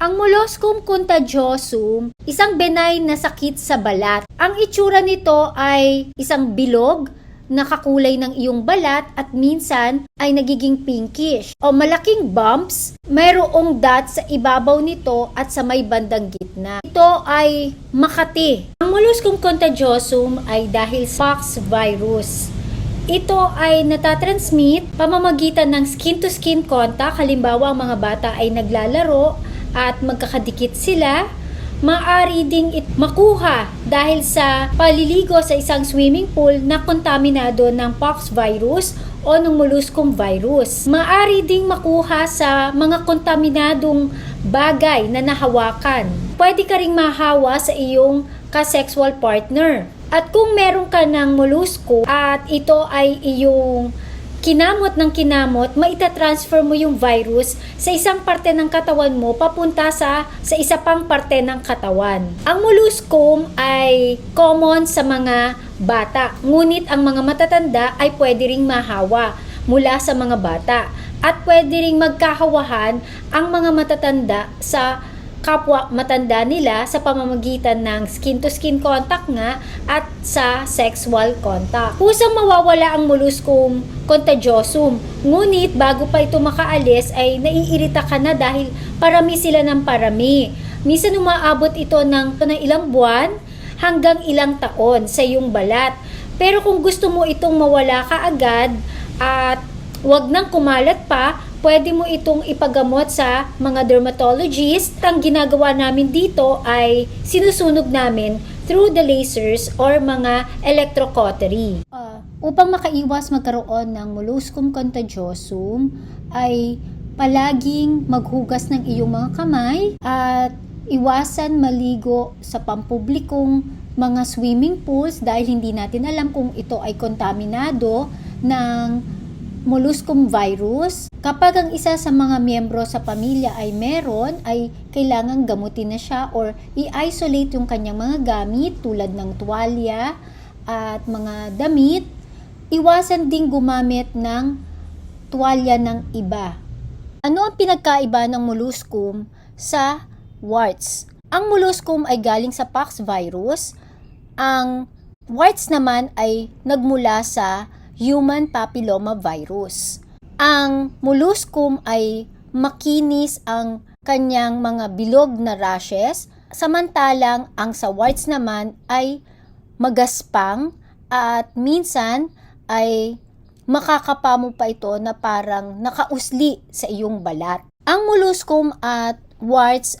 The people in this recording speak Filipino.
Ang molluscum contagiosum, isang benign na sakit sa balat. Ang itsura nito ay isang bilog na kakulay ng iyong balat at minsan ay nagiging pinkish o malaking bumps, mayroong dots sa ibabaw nito at sa may bandang gitna. Ito ay makati. Ang molluscum contagiosum ay dahil sa pox virus. Ito ay natatransmit pamamagitan ng skin-to-skin contact. Halimbawa, ang mga bata ay naglalaro at magkakadikit sila. Maari ding it makuha dahil sa paliligo sa isang swimming pool na kontaminado ng pox virus o ng molluscum virus. Maari ding makuha sa mga kontaminadong bagay na nahawakan. Pwede ka ring mahawa sa iyong ka-sexual partner. At kung meron ka ng mollusco at ito ay iyong kinamot ng kinamot, maitatransfer mo yung virus sa isang parte ng katawan mo papunta sa sa isa pang parte ng katawan. Ang molluscum ay common sa mga bata, ngunit ang mga matatanda ay pwede ring mahawa mula sa mga bata at pwede ring magkahawahan ang mga matatanda sa kapwa matanda nila sa pamamagitan ng skin-to-skin contact nga at sa sexual contact. Kusang mawawala ang molluscum contagiosum. Ngunit bago pa ito makaalis ay naiirita ka na dahil parami sila ng parami. Minsan umaabot ito ng, ng ilang buwan hanggang ilang taon sa iyong balat. Pero kung gusto mo itong mawala kaagad at wag nang kumalat pa, pwede mo itong ipagamot sa mga dermatologist. Ang ginagawa namin dito ay sinusunog namin through the lasers or mga electrocautery. Uh, upang makaiwas magkaroon ng molluscum contagiosum ay palaging maghugas ng iyong mga kamay at iwasan maligo sa pampublikong mga swimming pools dahil hindi natin alam kung ito ay kontaminado ng molluscum virus. Kapag ang isa sa mga miyembro sa pamilya ay meron, ay kailangan gamutin na siya or i-isolate yung kanyang mga gamit tulad ng tuwalya at mga damit. Iwasan ding gumamit ng tuwalya ng iba. Ano ang pinagkaiba ng molluscum sa warts? Ang molluscum ay galing sa pox virus. Ang warts naman ay nagmula sa human papilloma virus. Ang molluscum ay makinis ang kanyang mga bilog na rashes, samantalang ang sa warts naman ay magaspang at minsan ay makakapamo pa ito na parang nakausli sa iyong balat. Ang molluscum at warts